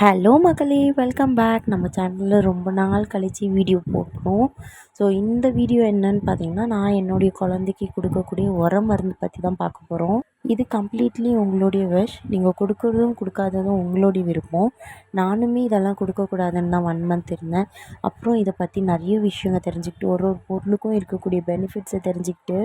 Hello மக்களே welcome back நம்ம சேனலில் ரொம்ப நாள் கழித்து வீடியோ போட்டோம். ஸோ இந்த வீடியோ என்னன்னு பார்த்தீங்கன்னா நான் என்னுடைய குழந்தைக்கு கொடுக்கக்கூடிய உர மருந்து பற்றி தான் பார்க்க போகிறோம் இது கம்ப்ளீட்லி உங்களுடைய விஷ் நீங்கள் கொடுக்குறதும் கொடுக்காததும் உங்களுடைய விருப்பம். நானுமே இதெல்லாம் கொடுக்கக்கூடாதுன்னு தான் ஒன் மந்த் இருந்தேன். அப்புறம் இதை பற்றி நிறைய விஷயங்கள் தெரிஞ்சுக்கிட்டு ஒரு ஒரு பொருளுக்கும் இருக்கக்கூடிய பெனிஃபிட்ஸை தெரிஞ்சுக்கிட்டு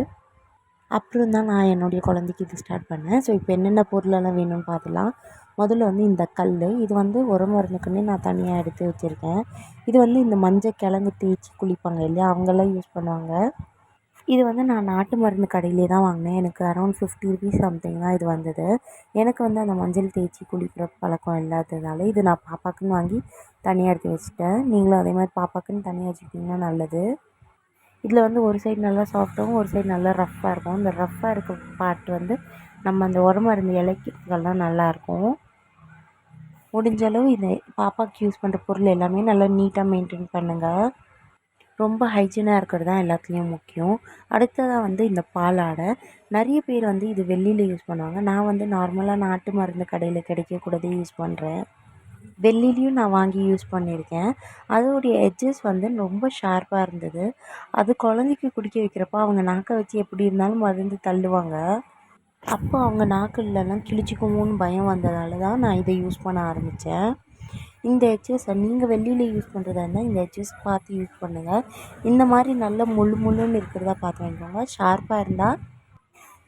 அப்புறம் தான் நான் என்னுடைய குழந்தைக்கு இது ஸ்டார்ட் பண்ணேன். ஸோ இப்போ என்னென்ன பொருளெல்லாம் வேணும்னு பார்த்துலாம். முதல்ல வந்து இந்த கல் இது வந்து உரம் வரணுக்குன்னே நான் தனியாக எடுத்து வச்சுருக்கேன். இது வந்து இந்த மஞ்சள் கிழங்கு தேய்ச்சி குளிப்பாங்க இல்லையா அவங்கெல்லாம் யூஸ் பண்ணுவாங்க. இது வந்து நான் நாட்டு மருந்து கடையிலே தான் வாங்கினேன். எனக்கு அரௌண்ட் ஃபிஃப்டி ருபீஸ் சம்திங் தான் இது வந்தது. எனக்கு வந்து அந்த மஞ்சள் தேய்ச்சி குளிக்கிற பழக்கம் இல்லாததுனால இது நான் பாப்பாக்குன்னு வாங்கி தனியாக எடுத்து வச்சுட்டேன். நீங்களும் அதே மாதிரி பாப்பாக்குன்னு தனியாக வச்சுக்கிட்டிங்கன்னா நல்லது. இதில் வந்து ஒரு சைடு நல்லா சாஃப்ட்டாகவும் ஒரு சைடு நல்லா ரஃப்பாக இருக்கும். இந்த ரஃப்பாக இருக்க பார்ட் வந்து நம்ம அந்த உரம் மருந்து இலைக்கிறதுக்கெல்லாம் நல்லாயிருக்கும் முடிஞ்ச அளவு இந்த பாப்பாவுக்கு யூஸ் பண்ணுற பொருள் எல்லாமே நல்லா நீட்டாக மெயின்டைன் பண்ணுங்கள் ரொம்ப ஹைஜீனாக இருக்கிறது தான் எல்லாத்துலேயும் முக்கியம். அடுத்ததாக வந்து இந்த பாலாடை. நிறைய பேர் வந்து இது வெள்ளியில் யூஸ் பண்ணுவாங்க. நான் வந்து நார்மலாக நாட்டு மருந்து கடையில் கிடைக்கக்கூடதே யூஸ் பண்ணுறேன் வெள்ளிலையும் நான் வாங்கி யூஸ் பண்ணியிருக்கேன். அதோடைய எட்ஜஸ் வந்து ரொம்ப ஷார்ப்பாக இருந்தது. அது குழந்தைக்கு குடிக்க வைக்கிறப்போ அவங்க நாக்கை வச்சு எப்படி இருந்தாலும் மருந்து தள்ளுவாங்க. அப்போ அவங்க நாக்குலலாம் கிழிச்சிக்குமோன்னு பயம் வந்ததால் தான் நான் இதை யூஸ் பண்ண ஆரம்பித்தேன். இந்த ஹெச்எஸ்ஸை நீங்கள் வெளியில் யூஸ் பண்ணுறதா இருந்தால் இந்த ஹெச்எஸ் பார்த்து யூஸ் பண்ணுங்கள் இந்த மாதிரி நல்ல முள்ளு முள்ளுன்னு இருக்கிறதா பார்த்து வாங்கிக்கோங்க. ஷார்ப்பாக இருந்தால்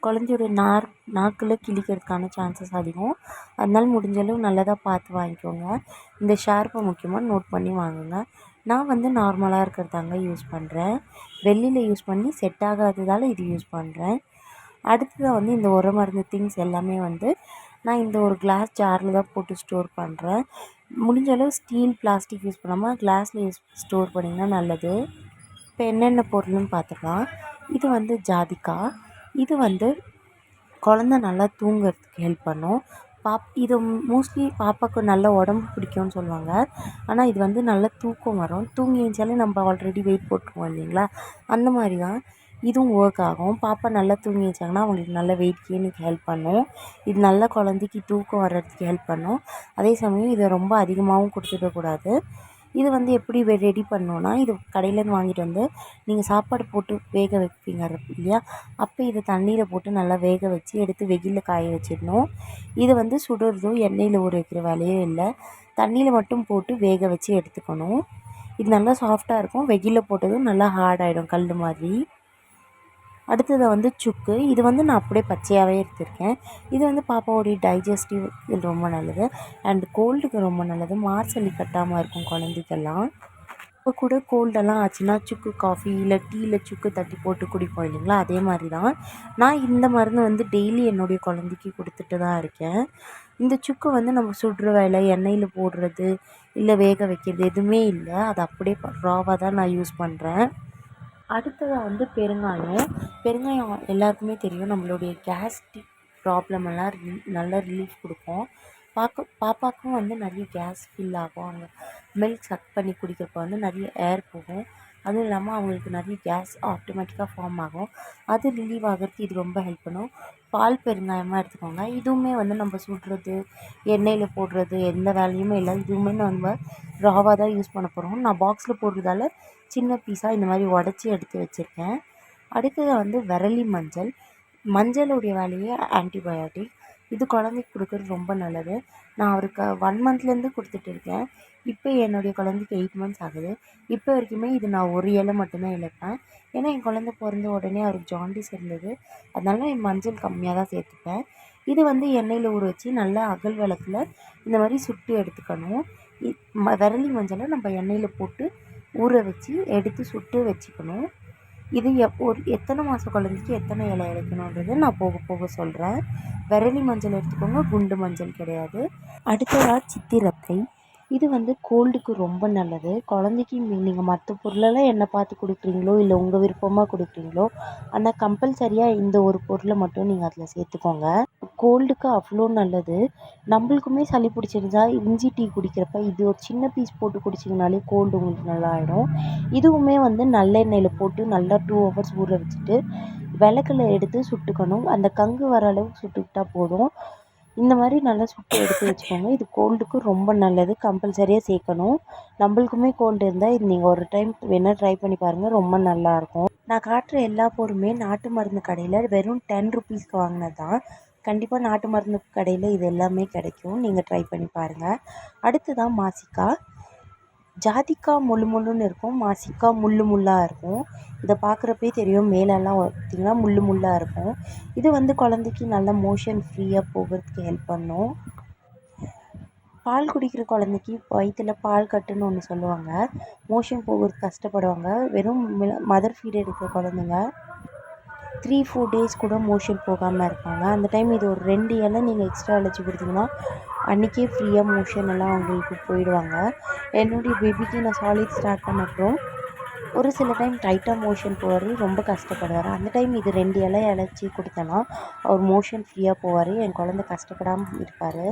குழந்தையோட நார் நாக்கில் கிழிக்கிறதுக்கான சான்சஸ் அதிகம். அதனால் முடிஞ்சளவு நல்லதாக பார்த்து வாங்கிக்கோங்க. இந்த ஷார்ப்பை முக்கியமாக நோட் பண்ணி வாங்குங்க. நான் வந்து நார்மலாக இருக்கிறதாங்க யூஸ் பண்ணுறேன் வெள்ளியில் யூஸ் பண்ணி செட் ஆகாததால் இது யூஸ் பண்ணுறேன் அடுத்ததாக வந்து இந்த உர மருந்து திங்ஸ் எல்லாமே வந்து நான் இந்த ஒரு கிளாஸ் ஜாரில் தான் போட்டு ஸ்டோர் பண்ணுறேன் முடிஞ்ச அளவு ஸ்டீல் பிளாஸ்டிக் யூஸ் பண்ணாமல் கிளாஸில் யூஸ் ஸ்டோர் பண்ணிங்கன்னா நல்லது. இப்போ என்னென்ன பொருள்னு பார்த்துக்கலாம் இது வந்து ஜாதிக்காய் இது வந்து குழந்த நல்லா தூங்குறதுக்கு ஹெல்ப் பண்ணும். பாப் இது மோஸ்ட்லி பாப்பாவுக்கு நல்ல உடம்பு பிடிக்கும்னு சொல்லுவாங்க. ஆனால் இது வந்து நல்ல தூக்கம் வரும். தூங்கி எழுந்தாலே நம்ம ஆல்ரெடி வெயிட் போட்டுருவோம் இல்லைங்களா? அந்த மாதிரி தான். இதுவும் ஒர்க் ஆகும். பாப்பா நல்லா தூங்கி வச்சாங்கன்னா அவங்களுக்கு நல்ல வெயிட் கெயினுக்கு ஹெல்ப் பண்ணும். இது நல்ல குழந்தைக்கு தூக்கம் வர்றதுக்கு ஹெல்ப் பண்ணும். அதே சமயம் இதை ரொம்ப அதிகமாகவும் கொடுத்துடக்கூடாது இது வந்து எப்படி ரெடி பண்ணோன்னா இது கடையிலேருந்து வாங்கிட்டு வந்து நீங்கள் சாப்பாடு போட்டு வேக வைப்பீங்க இல்லையா? அப்போ இதை தண்ணியில் போட்டு நல்லா வேக வச்சு எடுத்து வெயிலில் காய வச்சிடணும். இது வந்து சுடுறதோ எண்ணெயில் ஊற வைக்கிற வேலையே இல்லை. தண்ணியில் மட்டும் போட்டு வேக வச்சு எடுத்துக்கணும். இது நல்லா சாஃப்டாக இருக்கும். வெயிலில் போட்டதும் நல்லா ஹார்ட் ஆகிடும் கல் மாதிரி. அடுத்தது வந்து சுக்கு. இது வந்து நான் அப்படியே பச்சையாகவே எடுத்திருக்கேன். இது வந்து பாப்பாவுடைய டைஜஸ்டிவ் இது ரொம்ப நல்லது. அண்ட் கோல்டுக்கு ரொம்ப நல்லது. மார்சலி கட்டாமல் இருக்கும் குழந்தைக்கெல்லாம். இப்போ கூட கோல்டெல்லாம் ஆச்சுன்னா சுக்கு காஃபி இல்லை டீயில் சுக்கு தட்டி போட்டு குடிப்போம் இல்லைங்களா? அதே மாதிரி தான் நான் இந்த மருந்து வந்து டெய்லி என்னுடைய குழந்தைக்கு கொடுத்துட்டு தான் இருக்கேன். இந்த சுக்கு வந்து நம்ம சுடுற வேலை எண்ணெயில் போடுறது இல்லை வேக வைக்கிறது எதுவுமே இல்லை. அது அப்படியே ராவாக தான் நான் யூஸ் பண்ணுறேன் அடுத்ததாக வந்து பெருங்காயம். பெருங்காயம் எல்லாருக்குமே தெரியும். நம்மளுடைய கேஸ்ட்ரிக் ப்ராப்ளம் எல்லாம் ரி நல்லா ரிலீஃப் கொடுக்கும். பார்க்க பாப்பாவுக்கும் வந்து நிறைய கேஸ் ஃபில் ஆகும். அவங்க மில்க் சக் பண்ணி குடிக்கிறப்போ வந்து நிறைய ஏர் போகும். அதுவும் இல்லாமல் அவங்களுக்கு நிறைய கேஸ் ஆட்டோமேட்டிக்காக ஃபார்ம் ஆகும். அது ரிலீவ் ஆகிறதுக்கு இது ரொம்ப ஹெல்ப் பண்ணும். பால் பெருங்காயமாக எடுத்துக்கோங்க. இதுவுமே வந்து நம்ம சுடுறது எண்ணெயில் போடுறது எந்த வேலையுமே இல்லை. இதுவுமே நம்ம ராவாக தான் யூஸ் பண்ண போகிறோம் நான் பாக்ஸில் போடுறதால சின்ன பீஸாக இந்த மாதிரி உடச்சி எடுத்து வச்சுருக்கேன். அடுத்தது வந்து விரலி மஞ்சள். மஞ்சளுடைய வேலையே ஆன்டிபயோட்டிக் இது குழந்தைக்கு கொடுக்குறது ரொம்ப நல்லது. நான் அவருக்கு ஒன் மந்த்லேருந்து கொடுத்துட்டு இருக்கேன். இப்போ என்னுடைய குழந்தைக்கு எயிட் மந்த்ஸ் ஆகுது. இப்போ வரைக்குமே இது நான் ஒரு இலை மட்டும்தான் இழப்பேன். ஏன்னா என் குழந்த பிறந்த உடனே அவருக்கு ஜாண்டிஸ் இருந்தது. அதனால என் மஞ்சள் கம்மியாக தான் சேர்த்துப்பேன். இது வந்து எண்ணெயில் ஊற வச்சு நல்லா அகல் விளக்கில் இந்த மாதிரி சுட்டு எடுத்துக்கணும். விரலி மஞ்சளை நம்ம எண்ணெயில் போட்டு ஊற வச்சு எடுத்து சுட்டு வச்சுக்கணும். இது எப் ஒரு எத்தனை மாத குழந்தைக்கு எத்தனை இலை இலைக்கணுன்றதை நான் போக போக சொல்கிறேன் விரலி மஞ்சள் எடுத்துக்கோங்க குண்டு மஞ்சள் கிடையாது. அடுத்ததாக சித்திரத்தை. இது வந்து கோல்டுக்கு ரொம்ப நல்லது. குழந்தைக்கு நீங்கள் மற்ற பொருளெல்லாம் என்ன பார்த்து கொடுக்குறீங்களோ இல்லை உங்கள் விருப்பமாக கொடுக்குறீங்களோ ஆனால் கம்பல்சரியாக இந்த ஒரு பொருளை மட்டும் நீங்கள் அதில் சேர்த்துக்கோங்க. கோல்டுக்கு அவ்வளோ நல்லது. நம்மளுக்குமே சளி பிடிச்சிருந்தா இஞ்சி டீ குடிக்கிறப்ப இது ஒரு சின்ன பீஸ் போட்டு குடிச்சிங்கனாலே கோல்டு உங்களுக்கு நல்லா ஆகிடும் இதுவுமே வந்து நல்லெண்ணெயில் போட்டு நல்லா டூ ஹவர்ஸ் ஊற வச்சுட்டு விளக்குல எடுத்து சுட்டுக்கணும். அந்த கங்கு வர அளவுக்கு சுட்டுக்கிட்டால் போதும். இந்த மாதிரி நல்லா சுட்டு எடுத்து வச்சுக்கோங்க. இது கோல்டுக்கு ரொம்ப நல்லது. கம்பல்சரியாக சேர்க்கணும். நம்மளுக்குமே கோல்டு இருந்தால் இது நீங்கள் ஒரு டைம் வேணால் ட்ரை பண்ணி பாருங்கள் ரொம்ப நல்லாயிருக்கும் நான் காட்டுற எல்லா பொருளுமே நாட்டு மருந்து கடையில் வெறும் டென் ருபீஸ்க்கு வாங்கினது தான் கண்டிப்பாக நாட்டு மருந்து கடையில் இது எல்லாமே கிடைக்கும். நீங்கள் ட்ரை பண்ணி பாருங்கள் அடுத்து தான் மாசிக்காய். ஜாதிக்காய் முள்ளு முள்ளுன்னு இருக்கும் மாசிக்காய் முள்ளு முள்ளாக இருக்கும். இதை பார்க்குறப்பே தெரியும் மேலெல்லாம் பார்த்திங்கன்னா முள்ளு முள்ளாக இருக்கும். இது வந்து குழந்தைக்கு நல்ல மோஷன் ஃப்ரீயாக போகிறதுக்கு ஹெல்ப் பண்ணும். பால் குடிக்கிற குழந்தைக்கு வயிற்றில் பால் கட்டுன்னு ஒன்று சொல்லுவாங்க. மோஷன் போகிறதுக்கு கஷ்டப்படுவாங்க. வெறும் மதர் ஃபீட் எடுக்கிற குழந்தைங்க. த்ரீ ஃபோர் டேஸ் கூட மோஷன் போகாமல் இருப்பாங்க. அந்த டைம் இது ஒரு ரெண்டு இலை நீங்கள் எக்ஸ்ட்ரா அழைச்சி கொடுத்தீங்கன்னா அன்றைக்கே ஃப்ரீயாக மோஷன் எல்லாம் அவங்களுக்கு போயிடுவாங்க. என்னுடைய பேபிக்கு நான் சாலிட் ஸ்டார்ட் பண்ண அப்புறம் ஒரு சில டைம் டைட்டாக மோஷன் போவார் ரொம்ப கஷ்டப்படுவார். அந்த டைம் இது ரெண்டு இலை அழைச்சி கொடுத்தேன்னா அவர் மோஷன் ஃப்ரீயாக போவார் என் குழந்த கஷ்டப்படாமல் இருப்பார்.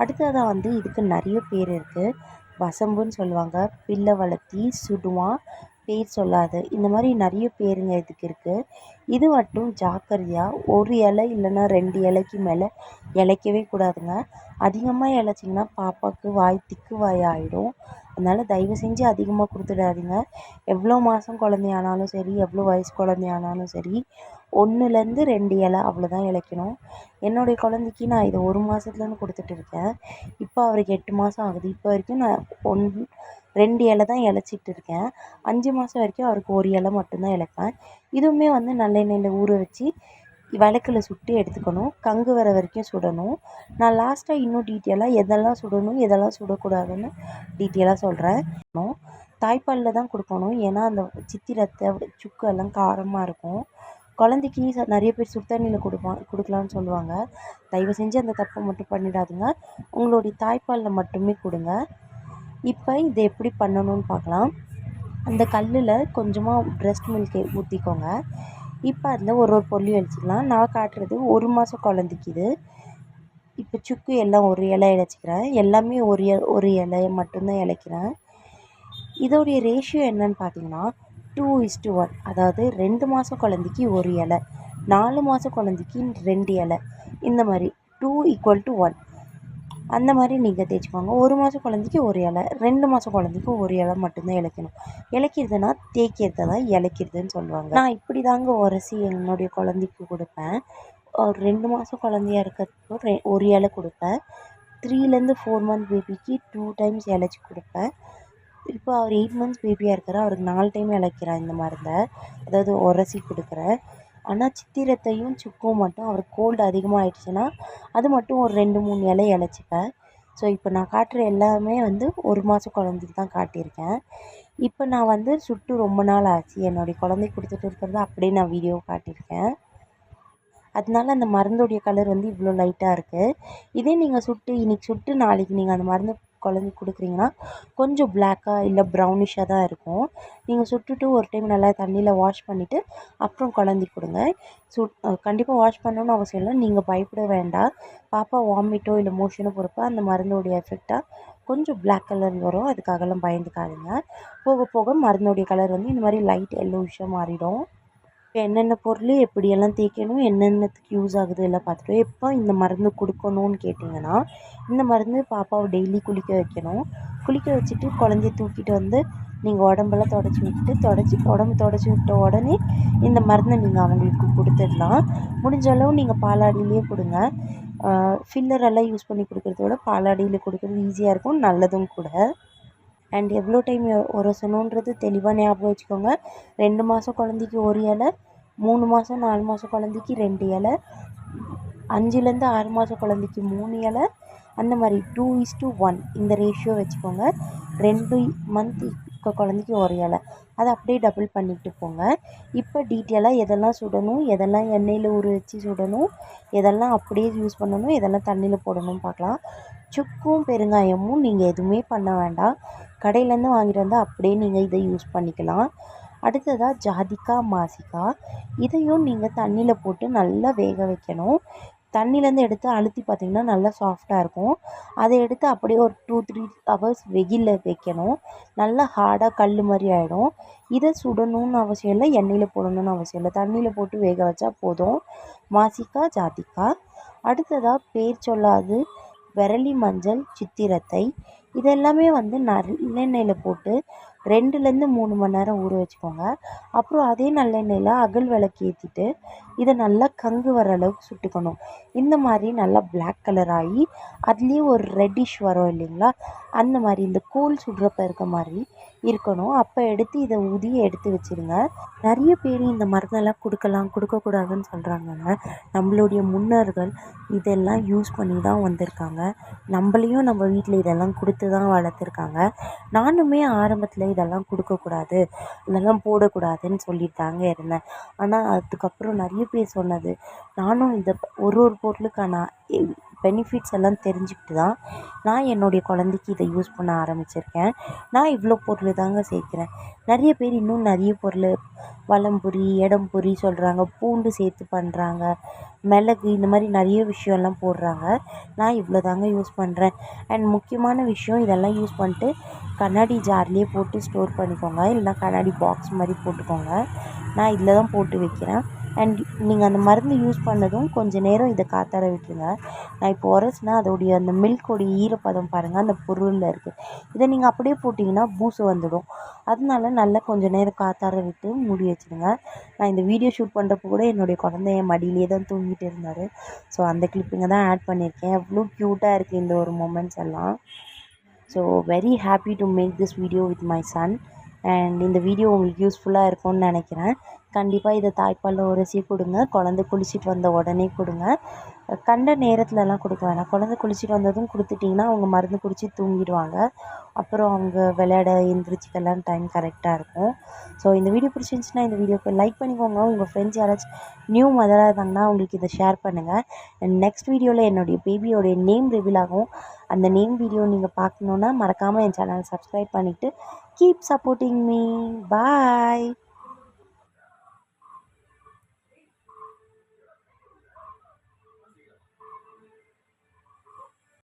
அடுத்ததாக வந்து இதுக்கு நிறைய பேர் இருக்குது வசம்புன்னு சொல்லுவாங்க பில்லை வளர்த்தி சுடுவான் பேர் சொல்லாது. இந்த மாதிரி நிறைய பேருங்க இதுக்கு இருக்குது இது மட்டும் ஜாக்கிரதையாக ஒரு இலை இல்லைன்னா ரெண்டு இலைக்கு மேலே இலைக்கவே கூடாதுங்க. அதிகமாக இலைச்சிங்கன்னா பாப்பாவுக்கு வாய் திக்கு வாய் ஆகிடும் அதனால் தயவு செஞ்சு அதிகமாக கொடுத்துடாதீங்க. எவ்வளோ மாதம் குழந்தையானாலும் சரி எவ்வளோ வயசு குழந்தையானாலும் சரி ஒன்றுலேருந்து ரெண்டு இலை அவ்வளோதான் இளைக்கணும் என்னுடைய குழந்தைக்கு நான் இதை ஒரு மாதத்துலேருந்து கொடுத்துட்டு இருக்கேன். இப்போ அவருக்கு எட்டு மாதம் ஆகுது. இப்போ வரைக்கும் நான் ஒன் ரெண்டு இலை தான் இலச்சிட்டு இருக்கேன். அஞ்சு மாதம் வரைக்கும் அவருக்கு ஒரு இலை மட்டும்தான் இளைப்பேன் இதுவுமே வந்து நல்லெண்ணெயில் ஊற வச்சு விளக்குல சுட்டு எடுத்துக்கணும். கங்கு வர வரைக்கும் சுடணும். நான் லாஸ்ட்டாக இன்னும் டீட்டெயிலாக எதெல்லாம் சுடணும் எதெல்லாம் சுடக்கூடாதுன்னு டீட்டெயிலாக சொல்கிறேன் தாய்ப்பாலில் தான் கொடுக்கணும். ஏன்னா அந்த சித்திரத்தை சுக்கு எல்லாம் காரமாக இருக்கும். குழந்தைக்கு நிறைய பேர் சுடுதண்ணியில் கொடுப்பான் கொடுக்கலான்னு சொல்லுவாங்க. தயவு செஞ்சு அந்த தப்பை மட்டும் பண்ணிடாதுங்க. உங்களுடைய தாய்ப்பாலில் மட்டுமே கொடுங்க. இப்போ இதை எப்படி பண்ணணும்னு பார்க்கலாம். அந்த கல்லில் கொஞ்சமாக ப்ரெஸ்ட் மில்கை ஊற்றிக்கோங்க இப்போ அதில் ஒரு ஒரு பொருளையும் வச்சுக்கலாம் நான் காட்டுறது ஒரு மாதம் குழந்தைக்கு இது. இப்போ சுக்கு எல்லாம் ஒரு இலை இழைச்சிக்கிறேன். எல்லாமே ஒரு ஒரு இலையை மட்டும்தான் இலைக்கிறேன் இதோடைய ரேஷியோ என்னன்னு பார்த்தீங்கன்னா டூ இஸ்டு ஒன் அதாவது ரெண்டு மாதம் குழந்தைக்கு ஒரு இலை நாலு மாதம் குழந்தைக்கு ரெண்டு இலை. இந்த மாதிரி டூ ஈக்குவல் டு ஒன் அந்த மாதிரி நீங்கள் தேய்ச்சிக்கோங்க. ஒரு மாதம் குழந்தைக்கு ஒரு இலை ரெண்டு மாதம் குழந்தைக்கு ஒரு இலை மட்டும்தான் இலைக்கணும். இழைக்கிறதுனா தேய்க்கிறது தான் இலைக்கிறதுன்னு சொல்லுவாங்க. நான் இப்படி தாங்க உரசி என்னுடைய குழந்தைக்கு கொடுப்பேன். ஒரு ரெண்டு மாதம் குழந்தையா இருக்கிறப்போ ரெ ஒரு இலை கொடுப்பேன். த்ரீலேருந்து ஃபோர் மந்த் பேபிக்கு டூ டைம்ஸ் இலைச்சி கொடுப்பேன். இப்போ அவர் எயிட் மந்த்ஸ் பேபியாக இருக்கிறார் அவருக்கு நாலு டைம் இலைக்கிறேன் இந்த மருந்தை. அதாவது உரசி கொடுக்குறேன் ஆனால் சித்திரத்தையும் சுக்கும் மட்டும் அவருக்கு கோல்டு அதிகமாக ஆயிடுச்சுன்னா அது மட்டும் ஒரு ரெண்டு மூணு இலை இழைச்சிப்பேன். ஸோ இப்போ நான் காட்டுற எல்லாமே வந்து ஒரு மாதம் குழந்தைக்கு தான் காட்டியிருக்கேன். இப்போ நான் வந்து சுட்டு ரொம்ப நாள் ஆச்சு. என்னுடைய குழந்தைக்கு கொடுத்துட்டு இருக்கிறத அப்படியே நான் வீடியோ காட்டியிருக்கேன். அதனால அந்த மருந்துடைய கலர் வந்து இவ்வளோ லைட்டாக இருக்குது இதே நீங்கள் சுட்டு இன்றைக்கி சுட்டு நாளைக்கு நீங்கள் அந்த மருந்து குழம்பு கொடுக்குறீங்கன்னா கொஞ்சம் பிளாக்காக இல்லை ப்ரௌனிஷாக தான் இருக்கும். நீங்கள் சுட்டுட்டு ஒரு டைம் நல்லா தண்ணியில் வாஷ் பண்ணிவிட்டு அப்புறம் குழந்தை கொடுங்க. சுட் கண்டிப்பாக வாஷ் பண்ணணும்னு அவசியம் இல்லை. நீங்கள் பயப்பட வேண்டாம். பாப்பா வாமிட்டோ இல்லை மோஷனோ போகிறப்ப அந்த மருந்தோடைய எஃபெக்டாக கொஞ்சம் பிளாக் கலர் வரும். அதுக்காகலாம் பயந்துக்காதுங்க. போக போக மருந்தோடைய கலர் வந்து இந்த மாதிரி லைட் எல்லோவிஷாக மாறிடும். இப்போ என்னென்ன பொருள் எப்படியெல்லாம் தேய்க்கணும் என்னென்னத்துக்கு யூஸ் ஆகுது எல்லாம் பார்த்துட்டு எப்போ இந்த மருந்து கொடுக்கணும்னு கேட்டிங்கன்னா இந்த மருந்து பாப்பாவை டெய்லி குளிக்க வைக்கணும். குளிக்க வச்சுட்டு குழந்தைய தூக்கிட்டு வந்து நீங்கள் உடம்பெல்லாம் தொடச்சி விட்டுட்டு தொடச்சி உடம்பு தொடச்சி விட்ட உடனே இந்த மருந்தை நீங்கள் அவங்களுக்கு கொடுத்துடலாம். முடிஞ்ச அளவு நீங்கள் பாலாடியிலே கொடுங்க. ஃபில்லர் எல்லாம் யூஸ் பண்ணி கொடுக்குறத விட பாலாடியில் கொடுக்குறது ஈஸியாக இருக்கும் நல்லதும் கூட. அண்ட் எவ்வளோ டைம் உரசணுன்றது தெளிவாக ஞாபகம் வச்சுக்கோங்க. ரெண்டு மாதம் குழந்தைக்கு ஒரு இலை மூணு மாதம் நாலு மாதம் குழந்தைக்கு ரெண்டு இலை அஞ்சுலேருந்து ஆறு மாதம் குழந்தைக்கு மூணு இலை அந்த மாதிரி டூ இஸ் டூ ஒன் இந்த ரேஷியோ வச்சுக்கோங்க. ரெண்டு மந்த் குழந்தைக்கு ஒரு இலை. அதை அப்படியே டபுள் பண்ணிட்டு போங்க. இப்போ டீட்டெயிலாக எதெல்லாம் சுடணும் எதெல்லாம் எண்ணெயில் ஊற வச்சு சுடணும் எதெல்லாம் அப்படியே யூஸ் பண்ணணும் எதெல்லாம் தண்ணியில் போடணும்னு பார்க்கலாம். சுக்கும் பெருங்காயமும் நீங்கள் எதுவுமே பண்ண வேண்டாம். கடையிலேருந்து வாங்கிட்டு வந்தால் அப்படியே நீங்கள் இதை யூஸ் பண்ணிக்கலாம். அடுத்ததாக ஜாதிக்காய் மாசிக்காய் இதையும் நீங்கள் தண்ணியில் போட்டு நல்லா வேக வைக்கணும். தண்ணியிலேருந்து எடுத்து அழுத்தி பார்த்திங்கன்னா நல்லா சாஃப்டாக இருக்கும். அதை எடுத்து அப்படியே ஒரு டூ த்ரீ ஹவர்ஸ் வெயிலில் வைக்கணும். நல்லா ஹார்டாக கல் மாதிரி ஆகிடும் இதை சுடணும்னு அவசியம் இல்லை எண்ணெயில் போடணும்னு அவசியம் இல்லை. தண்ணியில் போட்டு வேக வச்சா போதும். மாசிக்காய் ஜாதிக்காய் அடுத்ததாக பேர் சொல்லாது விரலி மஞ்சள் சித்திரத்தை. இதெல்லாமே வந்து நல்லெண்ணெயில் போட்டு ரெண்டுலேருந்து மூணு மணி நேரம் ஊற வச்சுக்கோங்க. அப்புறம் அதே நல்லெண்ணெயில் அகல் விளக்கு ஏற்றிட்டு இதை நல்லா கங்கு வர அளவுக்கு சுட்டுக்கணும். இந்த மாதிரி நல்லா பிளாக் கலர் ஆகி அதுலேயே ஒரு ரெட்டிஷ் வரும் இல்லைங்களா? அந்த மாதிரி இந்த கூழ் சுடுறப்ப இருக்க மாதிரி இருக்கணும். அப்போ எடுத்து இதை ஊதி எடுத்து வச்சுருங்க. நிறைய பேர் இந்த மருந்தெல்லாம் கொடுக்கலாம் கொடுக்கக்கூடாதுன்னு சொல்கிறாங்கங்க நம்மளுடைய முன்னோர்கள் இதெல்லாம் யூஸ் பண்ணி தான் வந்திருக்காங்க. நம்மளையும் நம்ம வீட்டில் இதெல்லாம் கொடுத்து தான் வளர்த்துருக்காங்க. நானுமே ஆரம்பத்தில் இதெல்லாம் கொடுக்கக்கூடாது இதெல்லாம் போடக்கூடாதுன்னு சொல்லிட்டு தாங்க இருந்தேன். ஆனால் அதுக்கப்புறம் நிறைய பேர் சொன்னது நானும் இந்த ஒரு ஒரு பொருளுக்கான பெனிஃபிட்ஸ் எல்லாம் தெரிஞ்சுக்கிட்டு தான் நான் என்னுடைய குழந்தைக்கு இதை யூஸ் பண்ண ஆரம்பிச்சிருக்கேன். நான் இவ்வளோ பொருள் தாங்க சேர்க்குறேன். நிறைய பேர் இன்னும் நிறைய பொருள் வலம்புரி இடம்புரி சொல்கிறாங்க பூண்டு சேர்த்து பண்ணுறாங்க மிளகு இந்த மாதிரி நிறைய விஷயம்லாம் போடுறாங்க. நான் இவ்வளோ தாங்க யூஸ் பண்ணுறேன் அண்ட் முக்கியமான விஷயம் இதெல்லாம் யூஸ் பண்ணிட்டு கண்ணாடி ஜார்லேயே போட்டு ஸ்டோர் பண்ணிக்கோங்க. இல்லைனா கண்ணாடி பாக்ஸ் மாதிரி போட்டுக்கோங்க. நான் இதில் தான் போட்டு வைக்கிறேன். அண்ட் நீங்கள் அந்த மருந்து யூஸ் பண்ணதும் கொஞ்சம் நேரம் இதை காத்தாட விட்டுருங்க. நான் இப்போ உரைச்சினா அதோடைய அந்த மில்க்கோடைய ஈரப்பதம் பாருங்கள் அந்த பொருளில் இருக்குது இதை நீங்கள் அப்படியே போட்டிங்கன்னா பூசு வந்துடும். அதனால நல்லா கொஞ்சம் நேரம் காத்தாட விட்டு மூடி வச்சுடுங்க நான் இந்த வீடியோ ஷூட் பண்ணுறப்ப கூட என்னுடைய குழந்தை என் மடியிலே தான் தூங்கிட்டு இருந்தார். ஸோ அந்த கிளிப்பிங்கை தான் ஆட் பண்ணியிருக்கேன் எவ்வளோ க்யூட்டாக இருக்குது இந்த ஒரு மூமெண்ட்ஸ் எல்லாம். So very happy to make this video with my son and இந்த வீடியோ உங்களுக்கு யூஸ்ஃபுல்லாக இருக்கும்னு நினைக்கிறேன். கண்டிப்பாக இதை தாய்ப்பாலில் உரசி கொடுங்க. குழந்த குளிச்சுட்டு வந்த உடனே கொடுங்க. கண்ட நேரத்துலலாம் கொடுக்க வேணாம். குழந்த குளிச்சுட்டு வந்ததும் கொடுத்துட்டிங்கன்னா அவங்க மருந்து குடித்து தூங்கிடுவாங்க. அப்புறம் அவங்க விளையாட எந்திரிச்சிக்கெல்லாம் டைம் கரெக்டாக இருக்கும். ஸோ இந்த வீடியோ பிடிச்சிருந்துச்சின்னா இந்த வீடியோக்கு லைக் பண்ணிக்கோங்க. உங்கள் ஃப்ரெண்ட்ஸ் யாராச்சும் நியூ மதராக இருந்தாங்கன்னா அவங்களுக்கு இதை ஷேர் பண்ணுங்கள் நெக்ஸ்ட் வீடியோவில் என்னுடைய பேபியோடைய நேம் ரிவீல் ஆகும். அந்த நேம் வீடியோ நீங்கள் பார்க்கணுன்னா மறக்காமல் என் சேனல் சப்ஸ்கிரைப் பண்ணிவிட்டு கீப் சப்போர்ட்டிங் மீ பாய்